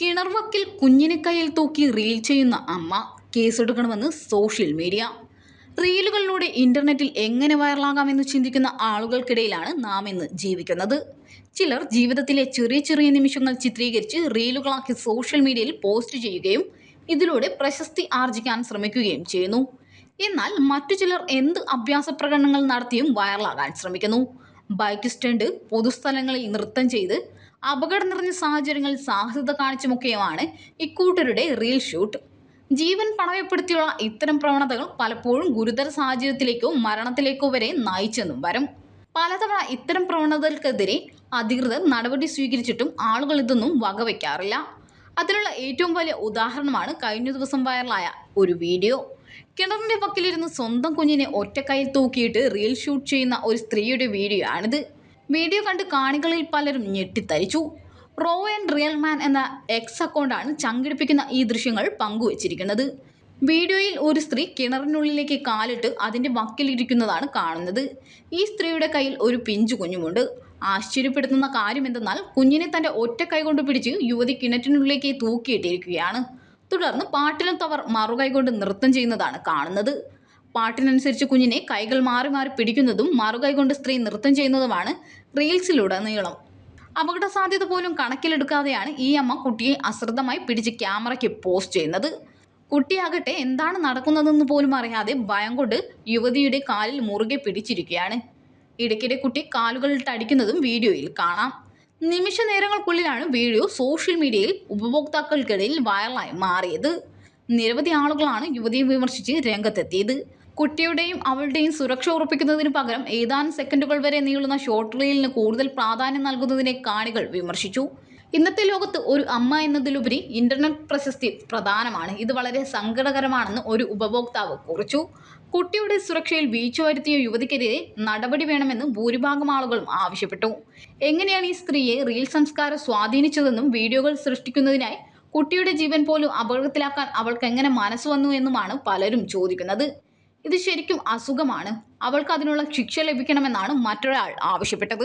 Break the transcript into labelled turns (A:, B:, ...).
A: കിണർവക്കിൽ കുഞ്ഞിനെ കയ്യിൽ തൂക്കി റീൽ ചെയ്യുന്ന അമ്മ കേസെടുക്കണമെന്ന് സോഷ്യൽ മീഡിയ. റീലുകളിലൂടെ ഇന്റർനെറ്റിൽ എങ്ങനെ വൈറലാകാമെന്ന് ചിന്തിക്കുന്ന ആളുകൾക്കിടയിലാണ് നാം ഇന്ന് ജീവിക്കുന്നത്. ചിലർ ജീവിതത്തിലെ ചെറിയ ചെറിയ നിമിഷങ്ങൾ ചിത്രീകരിച്ച് റീലുകളാക്കി സോഷ്യൽ മീഡിയയിൽ പോസ്റ്റ് ചെയ്യുകയും ഇതിലൂടെ പ്രശസ്തി ആർജിക്കാൻ ശ്രമിക്കുകയും ചെയ്യുന്നു. എന്നാൽ മറ്റു ചിലർ എന്ത് അഭ്യാസ പ്രകടനങ്ങൾ നടത്തിയും വൈറലാകാൻ ശ്രമിക്കുന്നു. ബൈക്ക് സ്റ്റാൻഡ് പൊതുസ്ഥലങ്ങളിൽ നൃത്തം ചെയ്ത് അപകടം നിറഞ്ഞ സാഹചര്യങ്ങളിൽ സാഹസികത കാണിച്ചുമൊക്കെയുമാണ് ഇക്കൂട്ടരുടെ റീൽ ഷൂട്ട് ജീവൻ പണയപ്പെടുത്തിയുള്ള ഇത്തരം പ്രവണതകൾ പലപ്പോഴും ഗുരുതര സാഹചര്യത്തിലേക്കോ മരണത്തിലേക്കോ വരെ നയിച്ചെന്നും വരും. പലതവണ ഇത്തരം പ്രവണതകൾക്കെതിരെ അധികൃതർ നടപടി സ്വീകരിച്ചിട്ടും ആളുകൾ ഇതൊന്നും വകവയ്ക്കാറില്ല അതിനുള്ള ഏറ്റവും വലിയ ഉദാഹരണമാണ് കഴിഞ്ഞ ദിവസം വൈറലായ ഒരു വീഡിയോ കിണറിന്റെ പക്കിലിരുന്ന് സ്വന്തം കുഞ്ഞിനെ ഒറ്റക്കൈയിൽ തൂക്കിയിട്ട് റീൽ ഷൂട്ട് ചെയ്യുന്ന ഒരു സ്ത്രീയുടെ വീഡിയോ ആണിത്. വീഡിയോ കണ്ട് കാണികളിൽ പലരും ഞെട്ടിത്തരിച്ചു. റോ ആൻഡ് റിയൽ മാൻ എന്ന എക്സ് അക്കൗണ്ടാണ് ചങ്കിടിപ്പിക്കുന്ന ഈ ദൃശ്യങ്ങൾ പങ്കുവച്ചിരിക്കുന്നത്. വീഡിയോയിൽ ഒരു സ്ത്രീ കിണറിനുള്ളിലേക്ക് കാലിട്ട് അതിന്റെ വക്കിലിരിക്കുന്നതാണ് കാണുന്നത്. ഈ സ്ത്രീയുടെ കയ്യിൽ ഒരു പിഞ്ചു കുഞ്ഞുമുണ്ട്. ആശ്ചര്യപ്പെടുത്തുന്ന കാര്യം എന്തെന്നാൽ കുഞ്ഞിനെ തന്റെ ഒറ്റ കൈ കൊണ്ട് പിടിച്ച് യുവതി കിണറ്റിനുള്ളിലേക്ക് തൂക്കിയിട്ടിരിക്കുകയാണ്. തുടർന്ന് പാട്ടിലും തവർ മറുകൈ കൊണ്ട് നൃത്തം ചെയ്യുന്നതാണ് കാണുന്നത്. പാട്ടിനനുസരിച്ച് കുഞ്ഞിനെ കൈകൾ മാറി മാറി പിടിക്കുന്നതും മറുകൈ കൊണ്ട് സ്ത്രീ നൃത്തം ചെയ്യുന്നതുമാണ് റീൽസിലൂടെ റീൽസിലുടനീളം. അപകട സാധ്യത പോലും കണക്കിലെടുക്കാതെയാണ് ഈ അമ്മ കുട്ടിയെ അശ്രദ്ധമായി പിടിച്ച് ക്യാമറയ്ക്ക് പോസ്റ്റ് ചെയ്യുന്നത്. കുട്ടിയാകട്ടെ എന്താണ് നടക്കുന്നതെന്ന് പോലും അറിയാതെ ഭയം കൊണ്ട് യുവതിയുടെ കാലിൽ മുറുകെ പിടിച്ചിരിക്കുകയാണ്. ഇടയ്ക്കിടെ കുട്ടി കാലുകളിട്ട് അടിക്കുന്നതും വീഡിയോയിൽ കാണാം. നിമിഷ നേരങ്ങൾക്കുള്ളിലാണ് വീഡിയോ സോഷ്യൽ മീഡിയയിൽ ഉപഭോക്താക്കൾക്കിടയിൽ വൈറലായി മാറിയത്. നിരവധി ആളുകളാണ് യുവതിയെ വിമർശിച്ച് രംഗത്തെത്തിയത്. കുട്ടിയുടെയും അവളുടെയും സുരക്ഷ ഉറപ്പിക്കുന്നതിന് പകരം ഏതാനും സെക്കൻഡുകൾ വരെ നീളുന്ന ഷോർട്ട് റീലിന് കൂടുതൽ പ്രാധാന്യം നൽകുന്നതിനെ കാണികൾ വിമർശിച്ചു. ഇന്നത്തെ ലോകത്ത് ഒരു അമ്മ എന്നതിലുപരി ഇന്റർനെറ്റ് പ്രശസ്തി പ്രധാനമാണ്. ഇത് വളരെ സങ്കടകരമാണെന്ന് ഒരു ഉപഭോക്താവ് കുറിച്ചു. കുട്ടിയുടെ സുരക്ഷയിൽ വീഴ്ച വരുത്തിയ യുവതിക്കെതിരെ നടപടി വേണമെന്ന് ഭൂരിഭാഗം ആളുകളും ആവശ്യപ്പെട്ടു. എങ്ങനെയാണ് ഈ സ്ത്രീയെ റീൽ സംസ്കാരം സ്വാധീനിച്ചതെന്നും വീഡിയോകൾ സൃഷ്ടിക്കുന്നതിനായി കുട്ടിയുടെ ജീവൻ പോലും അപകടത്തിലാക്കാൻ അവൾക്ക് എങ്ങനെ മനസ്സ് വന്നു എന്നുമാണ് പലരും ചോദിക്കുന്നത്. ഇത് ശരിക്കും അസുഖമാണ്. അവൾക്ക് അതിനുള്ള ശിക്ഷ ലഭിക്കണമെന്നാണ് മറ്റൊരാൾ ആവശ്യപ്പെട്ടത്.